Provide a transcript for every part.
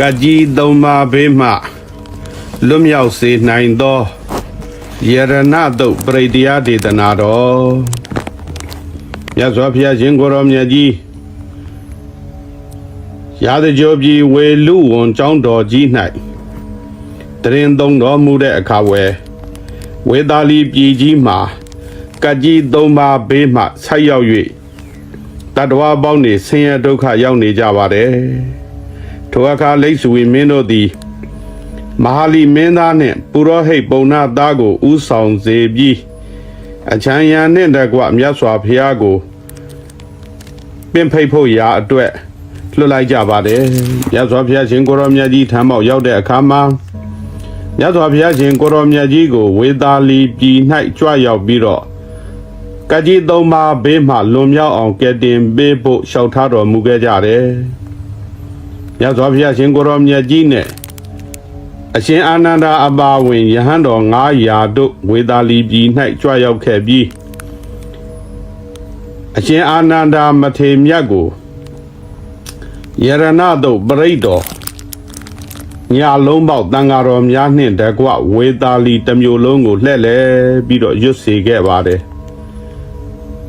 ကကြီးသုံးပါးဘေးမှလွတ်မြောက်စေနိုင်သောယရဏတုတ်ပရိတရားဒေသနာတော်မြတ်စွာဘုရားရှင်ကိုယ်တော်မြတ်ကြီးရာဇကြိုပြည်ဝေလူဝန်ကျောင်းတော်ကြီး၌တရင်သုံးတော်မူတဲ့အခါဝယ်ဝေသာလီပြည်ကြီးမှာကကြီးသုံးပါးဘေးမှဆိုက်ရောက်၍တတ္တဝါပေါင်းနေဆင်းရဲဒုက္ခရောက်နေကြပါတယ် ထိုအခါလိတ်ဆွေမင်းတို့သည်မဟာလီမင်းသားနှင့်ပုရောဟိတ်ပုံနာသားကိုဥဆောင်စေပြီးအချမ်းရံနှင့်တကွမြတ်စွာဘုရားကိုပင့်ဖိတ်ဖို့ရာအတွက်လွှတ်လိုက်ကြပါတယ်မြတ်စွာဘုရားရှင်ကိုရောမြတ်ကြီးထံမောက်ရောက်တဲ့အခါမှာမြတ်စွာဘုရားရှင်ကိုရောမြတ်ကြီးကိုဝေသာလီပြည်၌ကြွရောက်ပြီးတော့ကကြီးသုံးပါးဘေးမှလွန်မြောက်အောင်ကယ်တင်ပေးဖို့လျှောက်ထားတော်မူခဲ့ကြတယ် မြတ်စွာဘုရားရှင်ကိုရောမြတ်ကြီးနဲ့အရှင်အာနန္ဒာအပါဝင်ယဟန်တော်900တို့ဝေသာလီပြည်၌ကြွရောက်ခဲ့ပြီးအရှင်အာနန္ဒာမထေမြတ်ကိုယရဏတို့ပြိတ္တော်ညာလုံးပေါက်တန်ဃာတော်များနှင့်တကွဝေသာလီတစ်မျိုးလုံးကိုလှည့်လဲပြီးတော့ရွတ်စေခဲ့ပါတယ်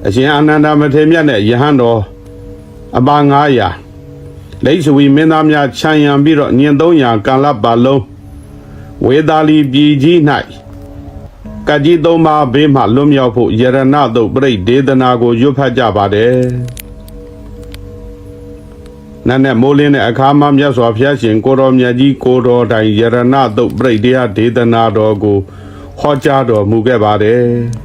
အရှင်အာနန္ဒာမထေမြတ်နဲ့ယဟန်တော်အပါ900 လိတ်ဆွေမင်းသားများခြံရံပြီးတော့ညင်300ကာလပတ်လုံးဝေသာလီပြည်ကြီး၌ကကြီးသုံးပါးဘေးမှလွတ်မြောက်ဖို့ယရဏတုတ်ပြိဋ္ဌေသနာကိုရွတ်ဖတ်ကြပါတယ်။နတ်နဲ့မိုးလင်းတဲ့အခါမှာမြတ်စွာဘုရားရှင်ကိုတော်မြတ်ကြီးကိုတော်တိုင်ယရဏတုတ်ပြိဋ္ဌေယဒေသနာတော်ကိုဟောကြားတော်မူခဲ့ပါတယ်။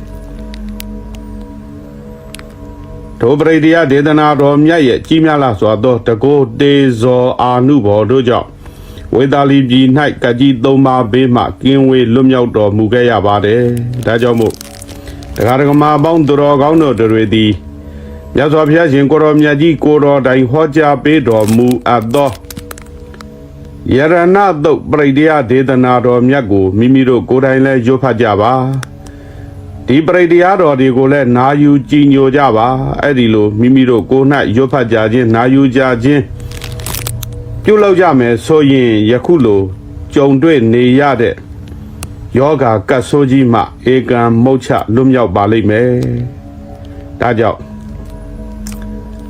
ထိုပရိဒီယဒေသနာတော်မြတ်ရဲ့ကြီးမြတ်လာစွာသောတကောတေဇောအာနုဘော်တို့ကြောင့်ဝေသာလီပြည်၌ကကြီးသုံးပါးဘေးမှကင်းဝေးလွတ်မြောက်တော်မူခဲ့ရပါတယ်။ဒါကြောင့်မို့တရားဓမ္မအပေါင်းသူတော်ကောင်းတို့တွေသည်မြတ်စွာဘုရားရှင်ကိုရောမြတ်ကြီးကိုတော်တိုင်ဟောကြားပေးတော်မူအပ်သောယရဏတုတ်ပရိဒယဒေသနာတော်မြတ်ကိုမိမိတို့ကိုယ်တိုင်လည်းရွတ်ဖတ်ကြပါ ဒီပရိဒယတော်တွေကိုလည်းနာယူကြည်ညိုကြပါအဲ့ဒီလိုမိမိတို့ကိုယ်၌ရွတ်ဖတ်ကြခြင်းနာယူကြခြင်းပြုတ်လောက်ကြမယ်ဆိုရင်ယခုလိုကြုံတွေ့နေရတဲ့ယောဂါကတ်ဆိုးကြီးမှဧကံမုတ်ချလွတ်မြောက်ပါလိမ့်မယ်။ဒါကြောင့်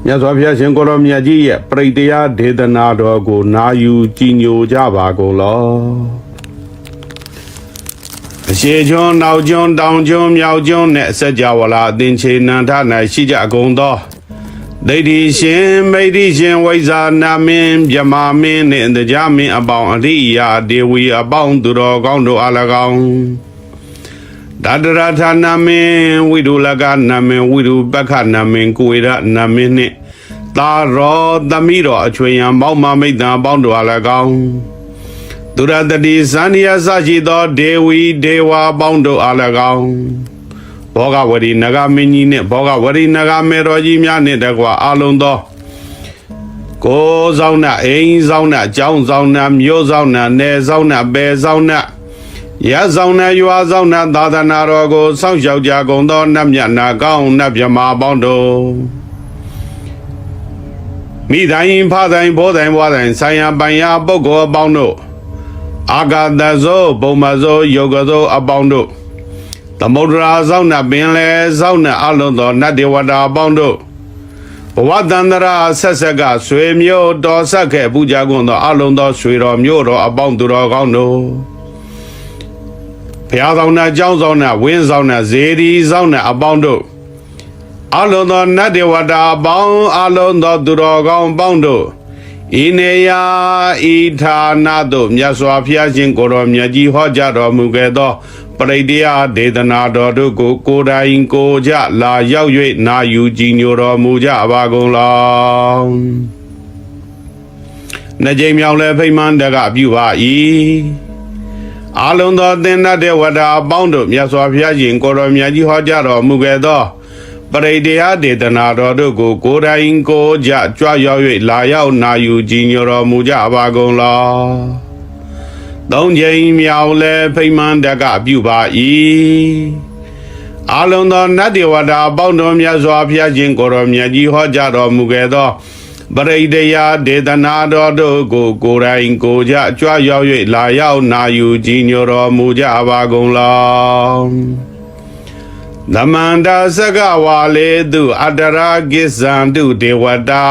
မြတ်စွာဘုရားရှင်ကိုရောမြတ်ကြီးရဲ့ပရိတရားဒေသနာတော်ကို နာယူကြည်ညိုကြပါကုန်လော။ အရှိကျွန်းနောက်ကျွန်းတောင်ကျွန်းမြောက်ကျွန်းနဲ့စัจ java လာအသင်္ချေနန္ထ၌ရှိကြကုန်သောဒိဋ္ဌိရှင်မိဋ္ဌိရှင်ဝိဇာနာမင်းမြမာမင်းနှင့်တရားမင်းအပေါင်းအရိယာဒေဝီအပေါင်းသူတော်ကောင်းတို့အား၎င်းဒတရထာနာမင်းဝိဒုလကနာမင်းဝိဒုပက္ခနာမင်းကိုဝေရနာမင်းနှင့်သာရောသမိတော်အချွေယံပေါင်းမမိတ်တံအပေါင်းတို့အား၎င်း သူရတတိဇန်နီယစရှိသောဒေဝီဒေဝအပေါင်းတို့အား၎င်းဘောဂဝရီနဂမင်းကြီးနဲ့ဘောဂဝရီနဂမေတော်ကြီးများနဲ့တကွာအလုံးသောကိုယ်ဆောင်နာအိမ်ဆောင်နာကျောင်းဆောင်နာမြို့ဆောင်နာနယ်ဆောင်နာဘယ်ဆောင်နာရဆောင်နာရွာဆောင်နာသာသနာတော်ကိုစောင့်ရှောက်ကြကုန်သောနတ်မြတ်နာကောင်းနတ်မြမာပေါင်းတို့မိတိုင်းဖတိုင်းဘောတိုင်းဘွားတိုင်းဆိုင်ရပိုင်ရပုဂ္ဂိုလ်အပေါင်းတို့ အာဂတဇောဘုံမဇောယောဂဇောအပေါင်းတို့သမုဒ္ဒရာဇောင်းနဲ့ပင်လေဇောင်းနဲ့အလုံးသောနတ်ဒေဝတာအပေါင်းတို့ဘဝတန္တရာဆက်ဆက်ကဆွေမျိုးတော်ဆက်ခဲ့ပူဇာကုန်သောအလုံးသောဆွေတော်မျိုးတော်အပေါင်းသူတော်ကောင်းတို့ဘုရားဆောင်နဲ့ကျောင်းဆောင်နဲ့ဝင်းဆောင်နဲ့ဇေဒီဆောင်နဲ့အပေါင်းတို့အလုံးသောနတ်ဒေဝတာအပေါင်းအလုံးသောသူတော်ကောင်းအပေါင်းတို့ ဤနေယာဤဌာနသို့မြတ်စွာဘုရားရှင်ကိုယ်တော်မြတ်ကြီးဟောကြားတော်မူခဲ့သောပရိတရားဒေသနာတော်တို့ကို ကိုယ်တိုင်ကိုယ်ကြလာရောက်၍နာယူကြည်ညိုတော်မူကြပါကုန်လောင်းနှစ်ကြိမ်မြောက်လဲဖိမှန်တကပြုပါ၏အလုံးသောသင်္နတေဝတာအပေါင်းတို့မြတ်စွာဘုရားရှင်ကိုယ်တော်မြတ်ကြီးဟောကြားတော်မူခဲ့သော ပရိတရားဒေသနာတော်တို့ကိုကိုယ်တိုင်ကိုယ်ကြကြွရောက်၍လာရောက်နာယူကြည်ညိုတော်မူကြပါကုန်လောင်းသုံးချိန်မြောက်လဲဖိမှန်တကပြုပါ၏အလုံးသောနတ်ဒေဝတာအပေါင်းတော်မြတ်စွာဘုရားရှင်ကိုယ်တော်မြတ်ကြီးဟောကြားတော်မူခဲ့သောပရိဒယာဒေသနာတော်တို့ကိုကိုယ်တိုင်ကိုယ်ကြကြွရောက်၍လာရောက်နာယူကြည်ညိုတော်မူကြပါကုန်လော သမန္တာစကဝါလေတုအတရာကိစ္ဆန္တုဒေဝတာ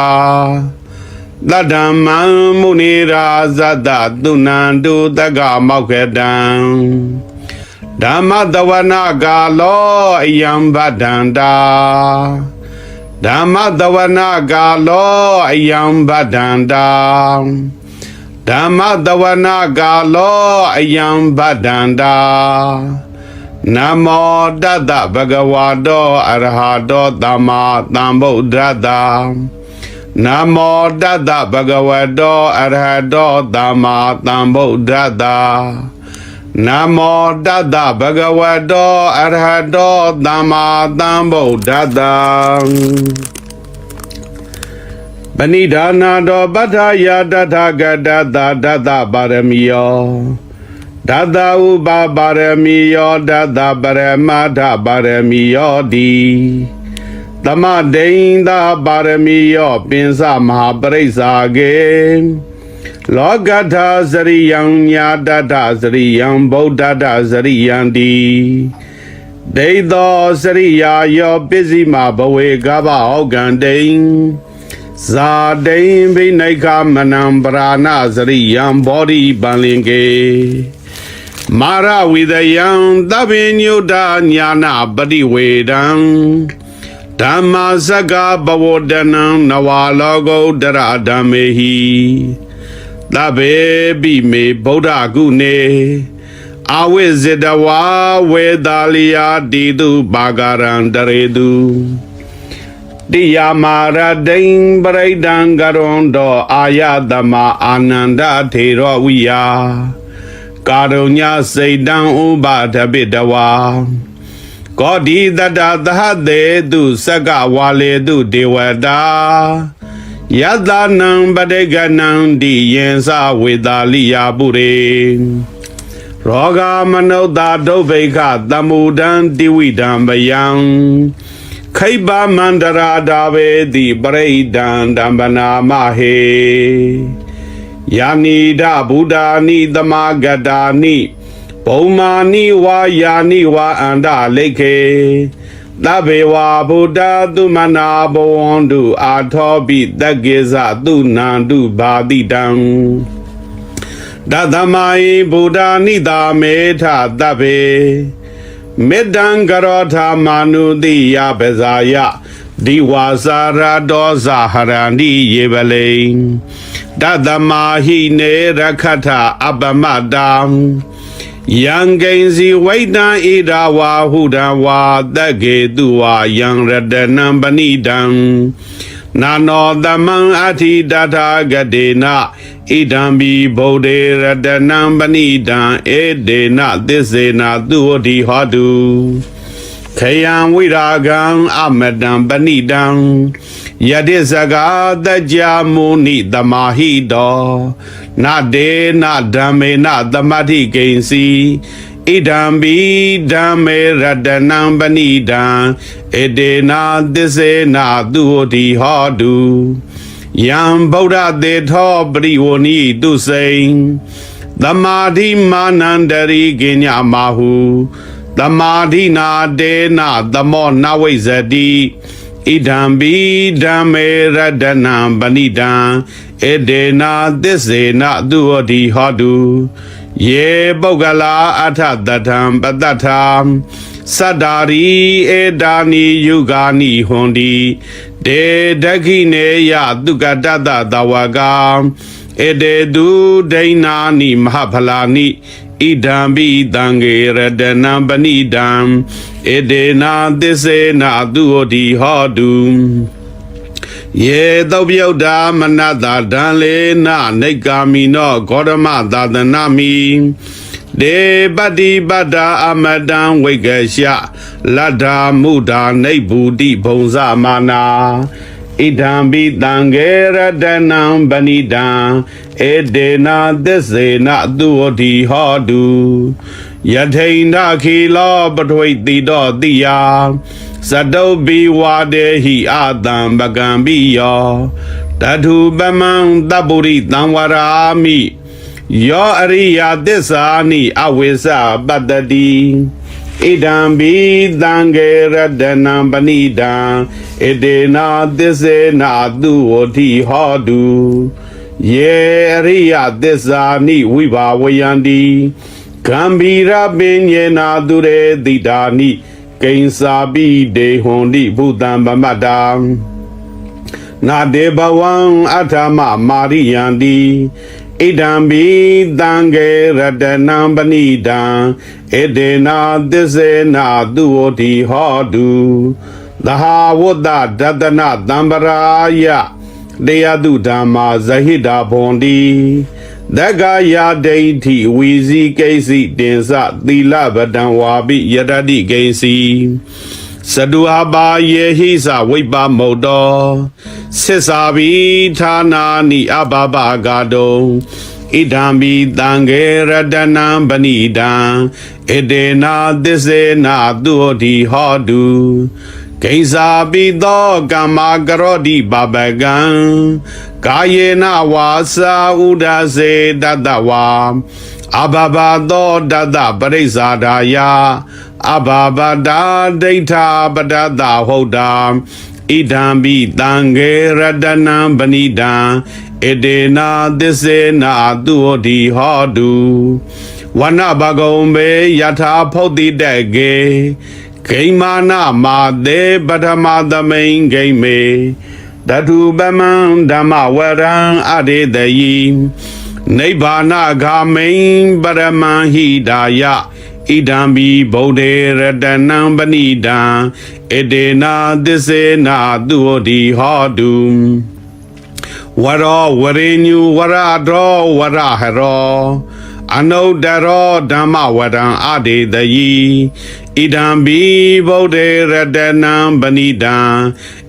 တတ္တမံမုနိရာဇတသုနန္တုတက္ကမောက္ခတံဓမ္မတဝနာကာလောအယံဗဒန္တာဓမ္မတဝနာကာလောအယံဗဒန္တာဓမ္မတဝနာကာလောအယံဗဒန္တာ နမောတတ္တဗဂဝါတောအရဟတောသမ္မာသမ္ဗုဒ္ဓတ္တနမောတတ္တဗဂဝတောအရဟတောသမ္မာသမ္ဗုဒ္ဓတ္တနမောတတ္တဗဂဝတောအရဟတောသမ္မာသမ္ဗုဒ္ဓတ္တပဏိဒါနာတောပဋ္ဌာယတထဂတတတတပါရမီယော ဒတဥပပါရမီယောဒတပရမထပါရမီယောတိသမဒိန်သာပါရမီယောပင်စမဟာပရိစ္ဆာကေလောကထာစရိယံညာတတစရိယံဗုဒ္ဓတစရိယံတိဒိသောစရိယာယောပစ္စည်းမဘဝေကဗဟောကံတိန်ဇာတိန်ဘိနိခမနံပရာဏစရိယံဘောဓိပန်လင်ကေ မာရဝိဒယံသဗ္ဗညုတညာနာပတိဝေဒံဓမ္မစကဘဝဒနံနဝလောကုတ္တရဓမ္မေဟိသဗ္ဗေပိမေဗုဒ္ဓကုနေအဝိဇ္ဇတဝါဝေသာလျာတိတုပါကရံတရေတုတိယမာရဒိံပရိဒံကရွန်တောအာယတမအာနန္ဒထေရောဝိယာ ကာရုညစိတ်တံဥပဒပိတဝါကောဒီတတသဟတေတုစကဝါလေတုဒေဝတာယတနံပတိကနံတိယင်္စဝေတာလိယာပုရေရောဂမနုဿာဒုဗ္ဗိခတမှုဒံတိဝိဒံဗယံခိဗ္ဗမန္တရာဒါဝေတိပရိဒံဓမ္မနာမဟေ ယာနိဒဗုဒ္ဓာနိသမဂတာနိဘုံမာနိဝါယာနိဝါအန္တလိခေသဗ္ဗေဝဗုဒ္ဓသုမနာဘဝန္တုအာထောပိတက္ကေဇသုနန္တုဘာတိတံတသမယိဗုဒ္ဓနိတာမေထသဗ္ဗေမေတ္တံကရောထာမာနုတိယပဇာယဒီဝါစာရဒောဇဟရန္တိယေပလိ တသမဟိနေရခထအပမတံယံကိဉ္စီဝိတံဣဒဝါဟုဒံဝါတက္ကေတုဝါယံရတနံပဏိတံနာနောသမံအထိတထာဂတေနဣဒံဘိဗုဒ္ဓေရတနံပဏိတံဧဒေနသစ္စေနာသူဝတိဟောတု ခယံဝိရာဂံအမတံပဏိတံယတိစကာတကြမုနိတမဟိတောနဒေနဓမ္မေနသမတိကိဉ္စီဣဒံဘိဓမ္မေရတနံပဏိတံဧတေနာသစ္စေနာသူဝတိဟောတုယံဗုဒ္ဓသေထောပရိဝဏိတုစိံသမာဓိမာနန္တရိကိညမဟု သမာဓိနာတေနသမောနဝိဇ္ဇတိဣဒံဘိဓမ္မေရတနံပဏိတံဧတေနာသစ္စေနသူဝတိဟောတုယေပုဂ္ဂလာအထတထံပတ္တထံစတ္တာရီဧဒါနိယုဂာနိဟွန်ဒီဒေဒခိနေယတုကတတသဝကံ ဧတေတုဒိဏာနိမဟာဖလာနိဣဒံဘိတံငေရတနံပဏိတံဧတေနာသစ္စေနာသူဝတိဟောတုယေသုပယုတ်တာမနတဒံလေနနေကာမိနောဂေါရမသာသနာမိဒေပတိပတ္တာအမတံဝိကရှလတ္ထာမုဒာနိဗ္ဗူတိဘုံဇမာနာ ဣဒံဘိတံငေရတနံပဏိတံဧတေနာသစ္စေနသူဝတိဟောတုယထိန်နာခေလောပထွိတိတောတိယသတုပိဝါဒေဟိအာတံပကံပိယောတထုပမံတပ္ပုရိတံဝရာမိယောအရိယသစ္စာနိအဝိဇ္ဇပတ္တတိ ဣဒံဘိတံကေရတနံပဏိတံဣတေနာသစ္စေနာသူဝတိဟောတုယေအရိယသစ္စာနိဝိဘာဝယန္တိဂံဗီရပင်ညေနာသူရေတိတာနိကိဉ္စာပိဒေဟွန်တိဘုတံပမတ္တံနာဒေဘဝံအထမမာရိယန္တိ ဣဒံဘိတံကေရတနံပဏိတံဣဒေနာသစ္စေနာသူဝတိဟောတုသဟာဝတ္တဒတနသံပရာယတရားတုဓမ္မာဇဟိတာဘွန်တိသက္ကာယာဒိဋ္ဌိဝီဇီကိစီတင်စသီလဗဒံဝါပိယတတိကိစီ စတုဟာပါယေဟိစဝိပ္ပမုတ်တောဆစ္စာဘိဌာနာနိအဘဘဂါတုံဣဒံဘိတံခေရတနံပဏိတံဣတေနာသစ္စေနာသူဟောတိဟောတုဂိဇာပိသောကမ္မာကရောတိပပကံကာယေနဝါစာဥဒစေတတဝါအဘဘသောတတပရိစ္ဆာဒာယ အဘဘတာဒိဋ္ဌာပတတဟုတ်တာဣဒံပိတံခေရတနံပဏိတံဣတေနာသစ္စေနာသူဟောတိဟောတုဝနဘဂုံဘေယထာဖုတ်တိတက်ကေဂိမာနမာသေပထမသမိန်ဂိမေတထုပမံဓမ္မဝရံအရေတယီနိဗ္ဗာနဂာမိန်ပရမံဟိဒါယ ဣဒံဘိဗုဒ္ဓေရတနံပဏိတံဣတေနာသစ္စေနာသူဟောတိဟောတုဝရောဝရေညုဝရတောဝရဟရောအနုတ္တရောဓမ္မဝဒံအဒေတယီဣဒံဘိဗုဒ္ဓေရတနံပဏိတံ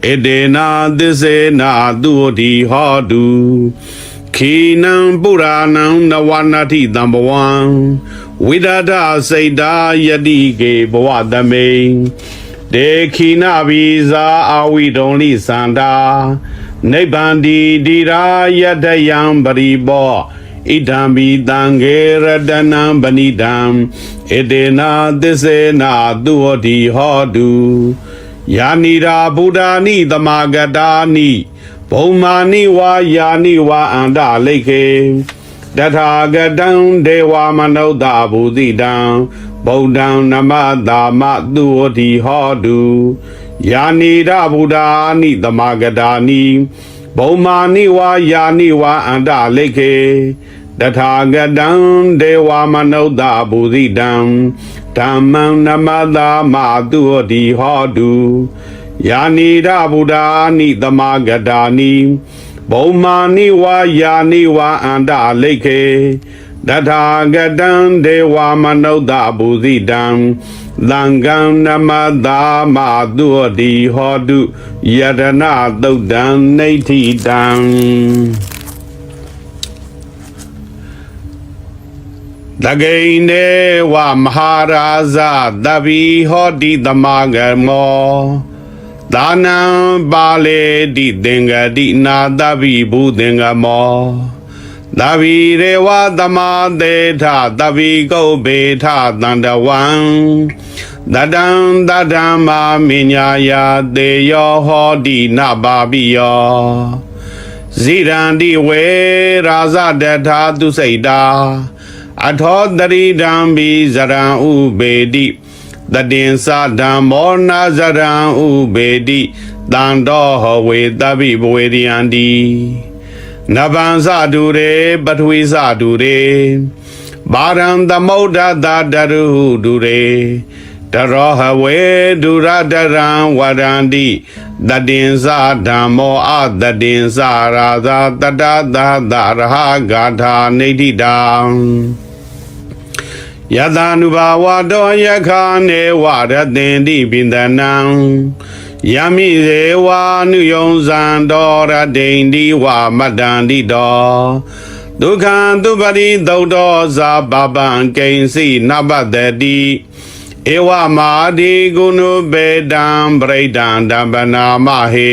ဣတေနာသစ္စေနာသူဟောတိဟောတုခိနံပုရာဏံနဝနာတိတံဘဝံ ဝိဒဒစိတ်တာယတိကေဘဝတမိန်ဒေခိနဘိဇာအာဝိဒုံလိသန္တာနိဗ္ဗန္တိတိရာယတယံပရိဘောဣဒံဘိတံခေရတနံပဏိတံဣတေနာသစ္စေနာသူဟောတိဟောတုယာနိရာဗုဒ္ဓာနိသမာဂတာနိဘုံမာနိဝါယာနိဝါအန္တလိခေ တထာဂတံဒေဝမနုဿဘူတိတံဗုဒ္ဓံနမတာမသူဝတိဟောတုယာနိရဗုဒ္ဓာနိသမာဂတာနိဘုံမာနိဝါယာနိဝါအန္တလိခေတထာဂတံဒေဝမနုဿဘူတိတံဓမ္မံနမတာမသူဝတိဟောတုယာနိရဗုဒ္ဓာနိသမာဂတာနိ ဘုံမာနိဝါယာနိဝါအန္တလိခေတထာဂတံဒေဝမနုဿဘူဇိတံလံကံနမတာမသူတိဟောတုယတနာသုတ်တံနေဋ္ဌိတံတဂိနေဝမဟာရာဇတဗီဟောတိတမဂမော သာနံပါလေတိသင်္ကတိနာတဗိဘူသင်္ကမောသဗိရေဝသမာတေထသဗိကုတ်ဘေထတန္တဝံတတံတတံမာမိညာယာတေယောဟောတိနပါပိယောဇိရန္တိဝေရာဇတထာသူစိတ်တာအထောတရိဒံဘိဇရံဥပေတိ တတင်္စဓမ္မောနာဇရံဥပေတိတန်တော်ဟဝေတပိဘဝေရိယန္တိနဗံစတုရေပထဝီစတုရေဘာရံသမုဒ္ဒတာတရုဟုတုရေတရောဟဝေဒုရတရံဝရန္တိတတင်္စဓမ္မောအတတင်္စရာသာတတသာသရဟဂါထာနေတိတံ ယတ ानु ဘာဝတောယခာနေဝရတေတိပိန္ဒနံယမိဇေဝာနုယုံဇံတော်ရတိန်ဒီဝမတ္တန္တိတောဒုက္ခံသူပရိသုတ်တော်ဇာပပံကိဉ္စီနဘတတိဧဝမာဒီကုဏုပေတံပရိဒံဓမ္ပနာမဟေ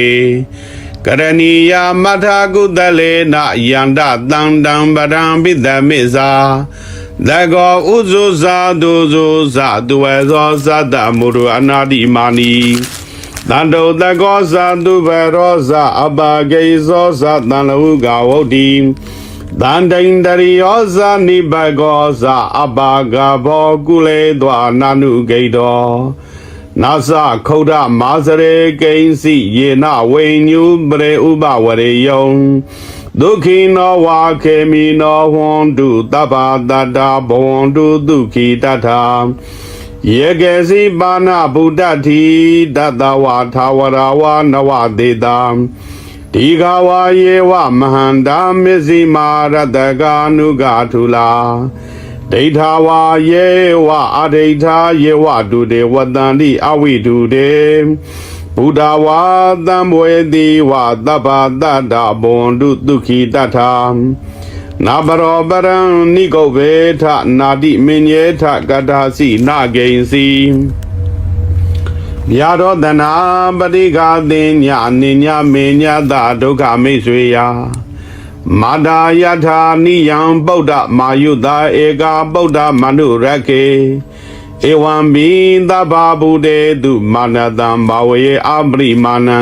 ကရဏီယာမထာကုတလေနယန္တတံတံပရံပိတမိစာ သကောဥဇုဇာတုဇုဇာတုဝေဇောသတ္တမုရအနာတိမာနီတန္တုတကောဇာတုဘရောဇာအပဂေဇောဇာတံလဟုကဝုတ်တိတန္တိန္တရိယောဇာနိဘကောဇာအပဂဘောကုလေသွာနာနုဂိတောနာသခုဒ္ဓမာစရေကိဉ္စီယေနဝိညုပရေဥပဝရေယံ ဒုက္ခိနောဝါခေမိနောဟွန်တုတပ္ပတတ္တာဘဝန္တုဒုက္ခိတထာယေကေစီပါဏဗုဒ္ဓတိတတဝါသာဝရဝနဝတေတာဒီဃဝါယေဝမဟန္တာမစ္စည်းမာရတကာနုဂထုလာဒိဋ္ဌာဝါယေဝအဒိဋ္ဌာယေဝတုတေဝတန္တိအဝိတုတေ ဘုဒ္ဓဝါသံဝေတိဝသဗ္ဗတတ္တဘွန်တုဒုက္ခိတထာနာဘရောပရံနိဂုတ်ဝေထနာတိမင်းယေထကတာစီနာဂိဉ္စီမြာတော်တနာပရိဃာတင်ညာနိညာမေညာတာဒုက္ခမိတ်ဆွေယမာတာယထာနိယံပုဒ္ဓမာယုတာဧကာပုဒ္ဓမနုရခေ ဧဝံဘိသဗ္ဗဗုတေတုမာနတံဘာဝေအပရိမာဏံ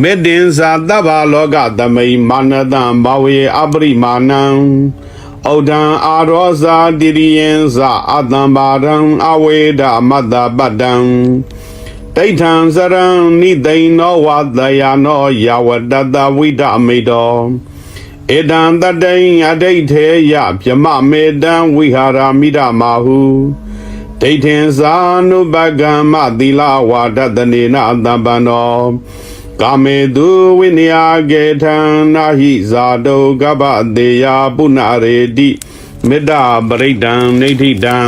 မေတ္တင်္စာသဗ္ဗလောကသမိန်မာနတံဘာဝေအပရိမာဏံဩဒံအာရောဇာတိရိယံဇာအတံဘာရံအဝေဒမတ္တပတ္တံတိဋ္ဌံစရံနိသိဏောဝတယာနောယဝတတဝိဒမိတောဧတံတတိယအဋိဋ္ဌေယပြမမေတံဝိဟာရာမိဒမာဟု ဒိဋ္ဌင်္သာနုပကမ္မသီလဝါဒတနေနအတပ္ပနောကာမေတုဝိနည်းကေထံနာဟိဇာတုကပ္ပတေယပုဏ္ဏရေတိမေတ္တာပရိဒံနေဋ္ဌိတံ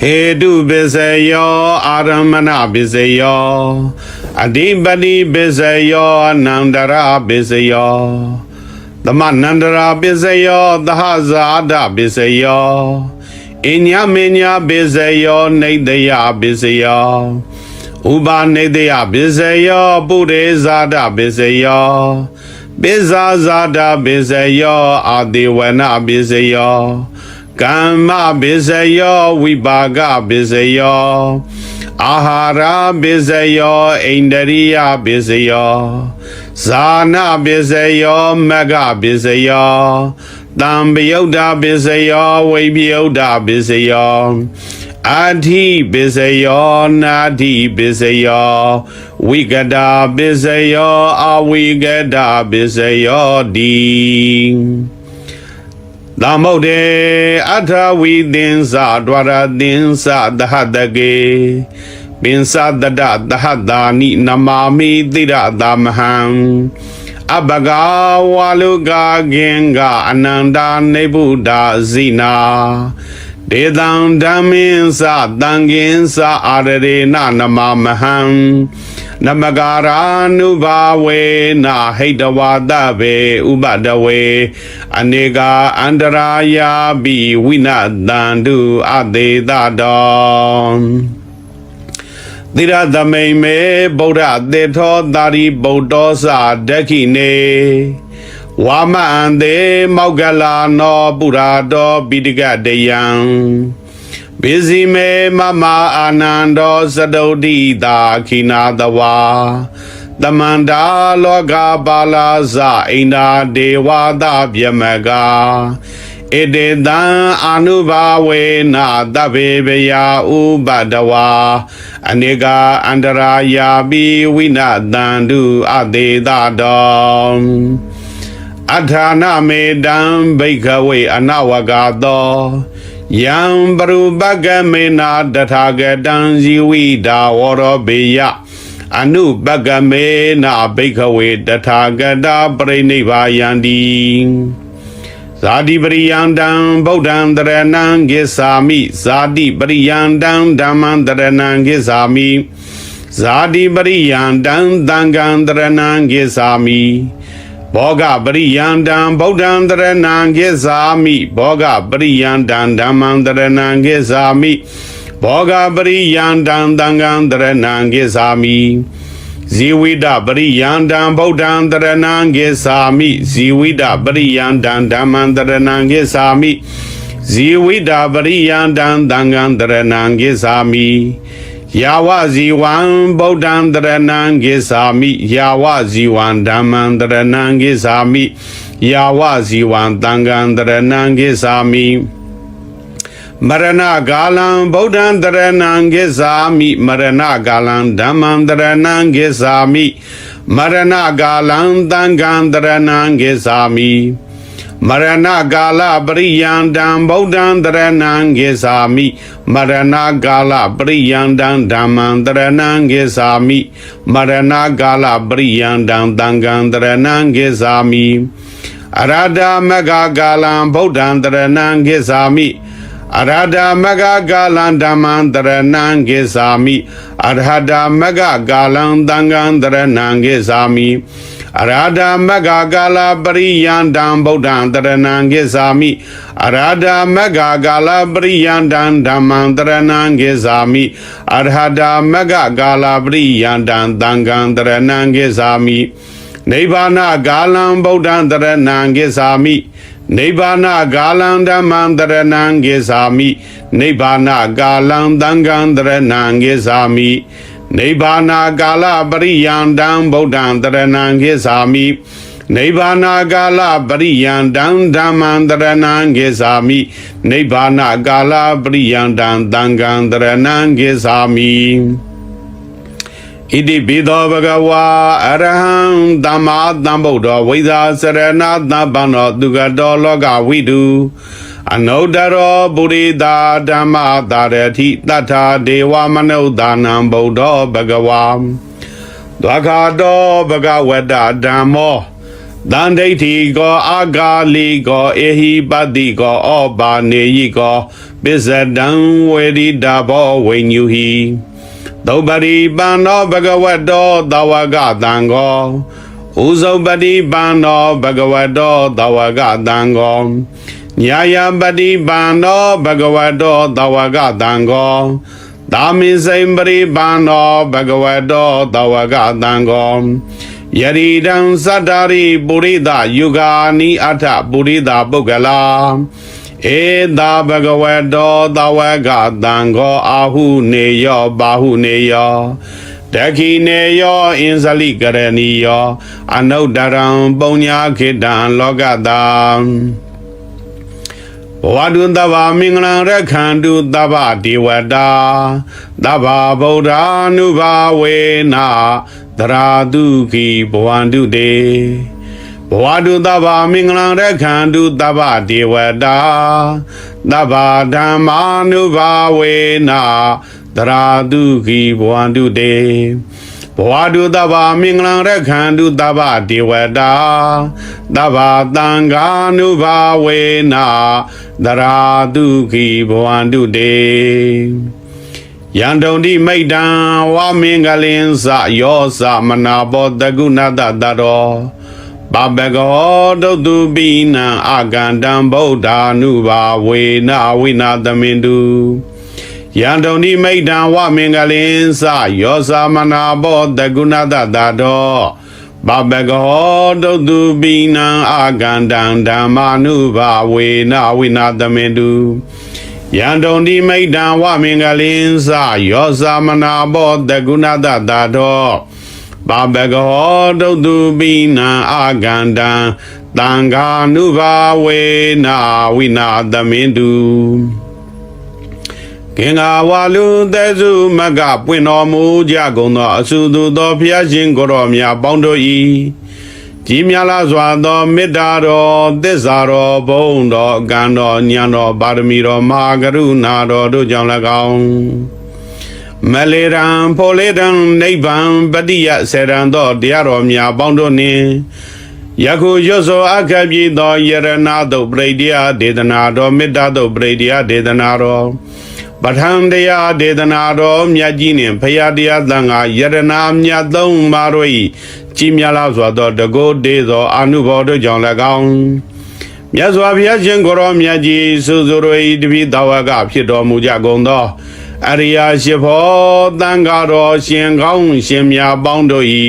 ဟေတုပစ္စယောအာရမဏပစ္စယောအဓိပတိပစ္စယောအနန္တရာပစ္စယောသမနန္တရာပစ္စယောသဟဇာဒပစ္စယော အညမညာပစ္စယောနေတယပစ္စယောဥပါနေတယပစ္စယောပုရိဇာဒပစ္စယောပိဇာဇာဒပစ္စယောအာတိဝနပစ္စယောကမ္မပစ္စယောဝိပါကပစ္စယောအာဟာရပစ္စယောအိန္ဒရိယပစ္စယောဇာနာပစ္စယောမဂ္ဂပစ္စယော တံပယုတ်တာပစ္စယောဝိပယုတ်တာပစ္စယောအာထိပစ္စယောနာထိပစ္စယောဝိကတာပစ္စယောအဝိကတာပစ္စယောဒီသမုတ်တေအထဝီသင်္စာဒွါရသင်္စာသဟတကေပင်စတတသဟတာနိနမာမိတိရသမဟံ အဘဂဝါလုကာဂင်္ဂအနန္တာနေဗုဒ္ဓဇိနာဒေတံဓမ္မင်းစတံကင်းစအာရရေနနမမဟံနမကာရာနုဘာဝေနာဟိတဝါဒဘေဥပဒဝေအနေကအန္တရာယာပိဝိနတန္တုအသေးတတော် သီရသမိန်မေဗုဒ္ဓသေထောတာရိဗုဒ္ဓောစာဒက္ခိနေဝါမအန္တေမောက္ကလာနောပုရာတော်ပိဋကတယံပိစီမေမမအာနန္ဒောသတုဒ္ဓိတာခိနာတဝါတမန္တာလောကပါလာဇအိန္ဒာဒေဝတာပြမက ဣတေတံအာနုဘာဝေနသဗ္ဗေပယဥပဒဝါအနေကအန္တရာယာပိဝိနတန္တုအသေးတတော်အထာနမေတံဘိခဝေအနဝဂတောယံပရုပကမေနာတထာဂတံဇီဝိတာဝရောဘေယအနုပကမေနာဘိခဝေတထာဂတာပရိနိဗ္ဗာယံတိ ဇာတိပရိယံတံဗုဒ္ဓံတရဏံဂစ္ဆာမိဇာတိပရိယံတံဓမ္မံတရဏံဂစ္ဆာမိဇာတိပရိယံတံသံဃံတရဏံဂစ္ဆာမိဘောဂပရိယံတံဗုဒ္ဓံတရဏံဂစ္ဆာမိဘောဂပရိယံတံဓမ္မံတရဏံဂစ္ဆာမိဘောဂပရိယံတံသံဃံတရဏံဂစ္ဆာမိ ဇီဝိတပရိယန္တံဗုဒ္ဓံတရဏံဂစ္ဆာမိဇီဝိတပရိယန္တံဓမ္မံတရဏံဂစ္ဆာမိဇီဝိတပရိယန္တံသံဃံတရဏံဂစ္ဆာမိယာဝဇီဝံဗုဒ္ဓံတရဏံဂစ္ဆာမိယာဝဇီဝံဓမ္မံတရဏံဂစ္ဆာမိယာဝဇီဝံသံဃံတရဏံဂစ္ဆာမိ မရဏဂါလံဗုဒ္ဓံတရဏံဂစ္ဆာမိမရဏဂါလံဓမ္မံတရဏံဂစ္ဆာမိမရဏဂါလံသံဃံတရဏံဂစ္ဆာမိမရဏကာလပရိယန္တံဗုဒ္ဓံတရဏံဂစ္ဆာမိမရဏကာလပရိယန္တံဓမ္မံတရဏံဂစ္ဆာမိမရဏကာလပရိယန္တံသံဃံတရဏံဂစ္ဆာမိအရဒမဂကာလံဗုဒ္ဓံတရဏံဂစ္ဆာမိ အရဟတမဂကာလံဓမ္မံတရဏံဂစ္ဆာမိအရဟတမဂကာလံသံဃံတရဏံဂစ္ဆာမိအရဟတမဂကာလပရိယန္တံဗုဒ္ဓံတရဏံဂစ္ဆာမိအရဟတမဂကာလပရိယန္တံဓမ္မံတရဏံဂစ္ဆာမိအရဟတမဂကာလပရိယန္တံသံဃံတရဏံဂစ္ဆာမိနိဗ္ဗာနဂါလံဗုဒ္ဓံတရဏံဂစ္ဆာမိ နိဗ္ဗာနဂါလံဓမ္မံတရဏံဂစ္ဆာမိနိဗ္ဗာနဂါလံသံဃံတရဏံဂစ္ဆာမိနိဗ္ဗာနကာလပရိယန္တံဗုဒ္ဓံတရဏံဂစ္ဆာမိနိဗ္ဗာနကာလပရိယန္တံဓမ္မံတရဏံဂစ္ဆာမိနိဗ္ဗာနကာလပရိယန္တံသံဃံတရဏံဂစ္ဆာမိ ဣတိပိသောဘဂဝါအရဟံသမ္မာသမ္ဗုဒ္ဓဝိဇာစရဏသဗ္ဗံသောသူကတော်လောကဝိတုအနုတ္တရောပုရိသာဓမ္မသာရတိတထာဒေဝမနုဿာနံဗုဒ္ဓဘဂဝါဒွာခာတောဘဂဝတဓမ္မောတန်ဒိဋ္ဌိကောအာဂါလိကောအေဟိပတိကောဩဘာနေယိကောပစ္စဒံဝေရိတာဘောဝိညုဟိ သုပတိပန္နောဘဂဝတောသဝကတံကောဥဇုပတိပန္နောဘဂဝတောသဝကတံကောညာယပတိပန္နောဘဂဝတောသဝကတံကောသာမိစိံပရိပန္နောဘဂဝတောသဝကတံကောယရိတံသတ္တရိပုရိသယုဂာနိအထပုရိသပုဂ္ဂလာ ဧသာဘဂဝတောသဝကတံခောအာဟုနေယောဘာဟုနေယောတခိနေယောအင်ဇလိကရဏီယောအနုတ္တရံပုံညာခေတံလောကတံဘဝတုတဗ္ဗမင်္ဂလံရခန္တုတဗ္ဗဒေဝတာတဗ္ဗဗုဒ္ဓ ानु ဘာဝေနာသရာတုခိဘဝန္တုတေ ဘဝတုတဗ္ဗမင်္ဂလံရခန္တုတဗ္ဗဒေဝတာတဗ္ဗဓမ္မာနုဘာဝေနာသရာတုခိဘဝန္တုတေဘဝတုတဗ္ဗမင်္ဂလံရခန္တုတဗ္ဗဒေဝတာတဗ္ဗတံဃာနုဘာဝေနာသရာတုခိဘဝန္တုတေယန္တုန်တိမိတ်တံဝါမင်္ဂလင်စယောသမနာဘောတကုဏတတရော ပပကောဒုတုပိနံအာကန္တံဗုဒ္ဓ ानु ဘာဝေနဝိနာသမင်တုယန္တုန်တိမိတ်တံဝမင်္ဂလင်စယောသမနာဘောတကုဏတတရောပပကောဒုတုပိနံအာကန္တံဓမ္မာနုဘာဝေနဝိနာသမင်တုယန္တုန်တိမိတ်တံဝမင်္ဂလင်စယောသမနာဘောတကုဏတတရော ပပကောဒုတုပိနံအာကန္တံတံဃာနုဘာဝေနဝိနာသမင်တုကင်္ဂါဝါလူသက်စုမကပွင့်တော်မူကြကုန်သောအဆုသူသောဖျားရှင်ကိုရောမြတ်ပေါင်းတို့၏ကြီးမြတ်လာစွာသောမေတ္တာတော်သစ္စာတော်ဘုံတော်ကံတော်ဉာဏ်တော်ပါရမီတော်မဟာကရုဏာတော်တို့ကြောင့်၎င်း မလေရန်ဖိုလေရန်နိဗ္ဗာန်ပတိယဆေရန်သောတရားတော်များပေါင်းတို့နှင့်ယခုရွတ်ဆိုအခက်ပြည်သောယရနာတို့ပရိဒိယဒေသနာတော်မေတ္တာတို့ပရိဒိယဒေသနာတော်ပဋ္ဌာန်းတရားဒေသနာတော်မြတ်ကြီးနှင့်ဖရာတရားသံဃာယရနာမြတ်သုံးပါးတို့၏ကြီးမြတ်လာစွာသောတကုဒေသောအာနုဘော်တို့ကြောင့်၎င်းမြတ်စွာဘုရားရှင်ကိုရောမြတ်ကြီးစုစုတို့၏တပိသဝကဖြစ်တော်မူကြကုန်သော အရိယာရှိဖို့တန်ဃာတော်ရှင်ကောင်းရှင်မြတ်ပေါင်းတို့ဤ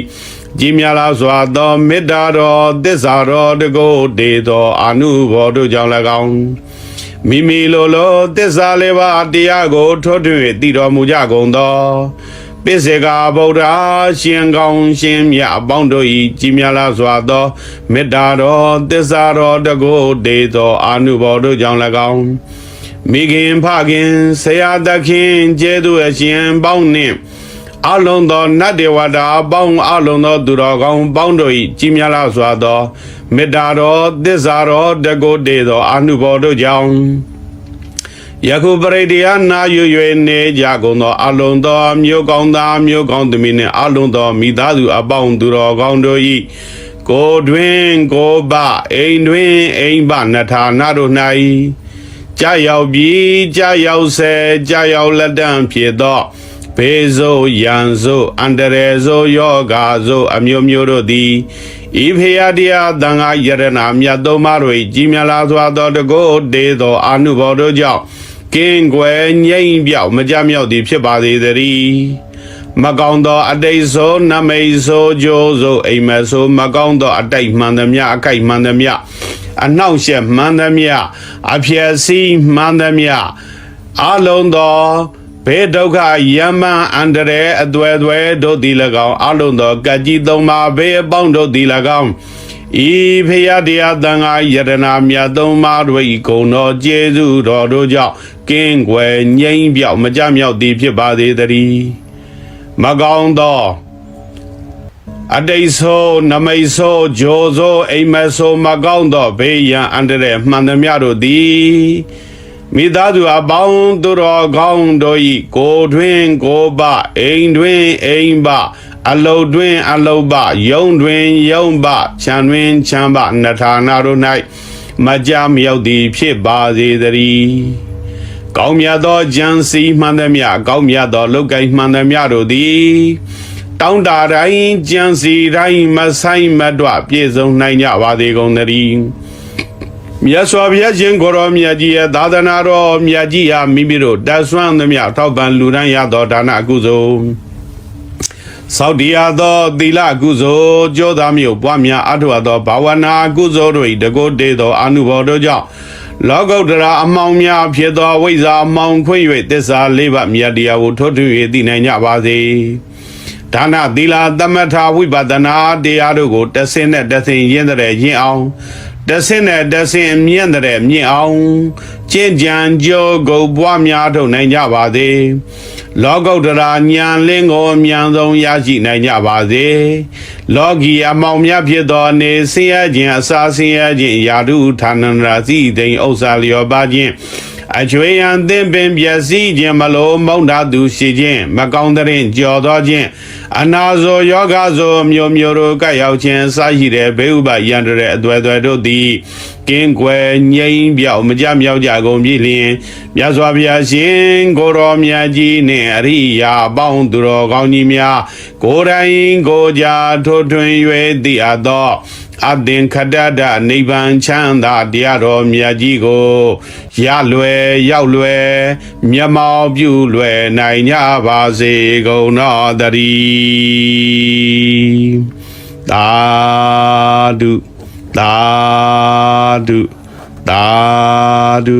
ကြီးမြတ်လားစွာသောမေတ္တာတော်သစ္စာတော်တကုတ်တေသောအာနုဘောတို့ကြောင့်၎င်းမိမိလိုလိုသစ္စာလေးပါးတရားကိုထွတ်ထွေတည်တော်မူကြကုန်သောပိစေကဗုဒ္ဓရှင်ကောင်းရှင်မြတ်အပေါင်းတို့ဤကြီးမြတ်လားစွာသောမေတ္တာတော်သစ္စာတော်တကုတ်တေသောအာနုဘောတို့ကြောင့်၎င်း မိခင်ဖခင်ဆရာသခင်ကျေးဇူးအရှင်ပေါင်းနှင့်အလုံးသောနတ်ဒေဝတာအပေါင်းအလုံးသောသူတော်ကောင်းပေါင်းတို့၏ကြီးမြတ်လာစွာသောမေတ္တာတော်သစ္စာတော်တကုတေသောအာနုဘော်တို့ကြောင့်ယခုပရိဒေယနာရွရွနေကြကုန်သောအလုံးသောမြို့ကောင်းသားမြို့ကောင်းသမီးနှင့်အလုံးသောမိသားစုအပေါင်းသူတော်ကောင်းတို့၏ကိုယ်တွင်ကိုယ်ပအိမ်တွင်အိမ်ပနထာနာတို့၌ ကြာရောက်ပြီးကြာရောက်ဆဲကြာရောက်လက်တံဖြစ်သောဘေးဆိုးရန်ဆိုးအန္တရာယ်ဆိုးယောဂါဆိုးအမျိုးမျိုးတို့သည်ဤဖေယတရားတန်ခါယရနာမြတ်သုံးပါးတို့၏ကြီးမြတ်လာစွာသောတကုတ်တေသောအာနုဘော်တို့ကြောင့်ကင်းကွယ်ငြိမ့်ပြောက်မကြမြောက်သည်ဖြစ်ပါသေးတည်း မကောင်းသောအတိတ်ဆိုးနမိတ်ဆိုးကြိုးဆိုးအိမ်မက်ဆိုးမကောင်းသောအတိတ်မှန်သမျှအကိုက်မှန်သမျှအနှောင့်အယှက်မှန်သမျှအဖျက်ဆီးမှန်သမျှအလုံးသောဘေဒုက္ခယမန်အန္တရာယ်အသွယ်သွယ်တို့သည်၎င်းအလုံးသောကကြီးသုံးပါးဘေးအပေါင်းတို့သည်၎င်းဤဖရာတရားတန်ခါယတနာမြတ်သုံးပါးတို့၏ဂုဏ်တော်ကျေးဇူးတော်တို့ကြောင့်ကင်းကွယ်ငြိမ့်ပြောက်မကြမြောက်သည်ဖြစ်ပါသေးတည်း မကောင်းသောအတိတ်ဆိုးနမိတ်ဆိုးဂျိုဆိုးအိမ်မက်ဆိုးမကောင်းသောဘေးရန်အန္တရာယ်မှန်သမျှတို့သည်မိသားစုအပေါင်းသူတော်ကောင်းတို့၏ကိုယ်တွင်ကိုယ်ပအိမ်တွင်အိမ်ပအလုတ်တွင်အလုတ်ပယုံတွင်ယုံပခြံတွင်ခြံပနထာနာတို့၌မကြမြောက်သည်ဖြစ်ပါစေတည်း ကောင်းမြတ်သောဂျန်စီမှန်သမျှကောင်းမြတ်သောလောက်ကင်မှန်သမျှတို့သည်တောင်းတာတိုင်းကြံစီတိုင်းမဆိုင်မတော့ပြည့်စုံနိုင်ကြပါသေးကုန်သတည်းမြတ်စွာဘုရားရှင်ကိုရောမြတ်ကြီးရဲ့သာသနာတော်မြတ်ကြီးဟာမိမိတို့တတ်ဆွမ်းသမျှထောက်ပံလူတန်းရသောဒါနအကုသိုလ်သောက်တရားသောသီလအကုသိုလ်ကြောသားမျိုးပွားများအထောက်သောဘာဝနာအကုသိုလ်တို့၏တကုတ်တေသောအနုဘော်တို့ကြောင့် လောကုတ္တရာအမောင်များဖြစ်သောဝိဇ္ဇာအမောင်ခွင့်၍သစ္စာလေးပါးမြတ်တရားကိုထွတ်ထွ၍သိနိုင်ကြပါစေ။ဒါနသီလသမထဝိပဿနာတရားတို့ကိုတဆင်းနဲ့တဆင်းရင်းတဲ့ရင်းအောင်တဆင်းနဲ့တဆင်းမြင့်တဲ့မြင့်အောင် ကျင့်ကြံကြောကိုပွားများထုတ်နိုင်ကြပါစေလောကုတ္တရာဉာဏ်လင်းကိုအမြန်ဆုံးရရှိနိုင်ကြပါစေလောကီအမောင်များဖြစ်သောနေဆင်းရဲခြင်းအစာဆင်းရဲခြင်းယာတုဌာနန္ရာစီတိန်ဥစ္စာလျောပါခြင်း အချွေရန်သင်ပင်ပျက်စီးခြင်းမလို့မုန်းတာသူရှိခြင်းမကောင်းတဲ့ကြော်သောခြင်းအနာဇောယောဂဇောမျိုးမျိုးတို့ကပ်ရောက်ခြင်းစရှိတဲ့ဘေးဥပယန္တရဲ့အသွယ်သွယ်တို့သည်ကင်းကွယ်ငြိမ်းပြောက်မကြမြောက်ကြကုန်ပြီလျင်မြတ်စွာဘုရားရှင်ကိုရောမြတ်ကြီးနှင့်အရိယာအပေါင်းသူတော်ကောင်းကြီးများကိုယ်တိုင်ကိုယ်ကြထိုးထွင်း၍သိအပ်သော အသင်္ခတတနိဗ္ဗာန်ချမ်းသာတရားတော်မြတ်ကြီးကိုရလွယ်ရောက်လွယ်မျက်မှောက်ပြုလွယ်နိုင်ကြပါစေကုန်တော်တည်းသာဓုသာဓုသာဓု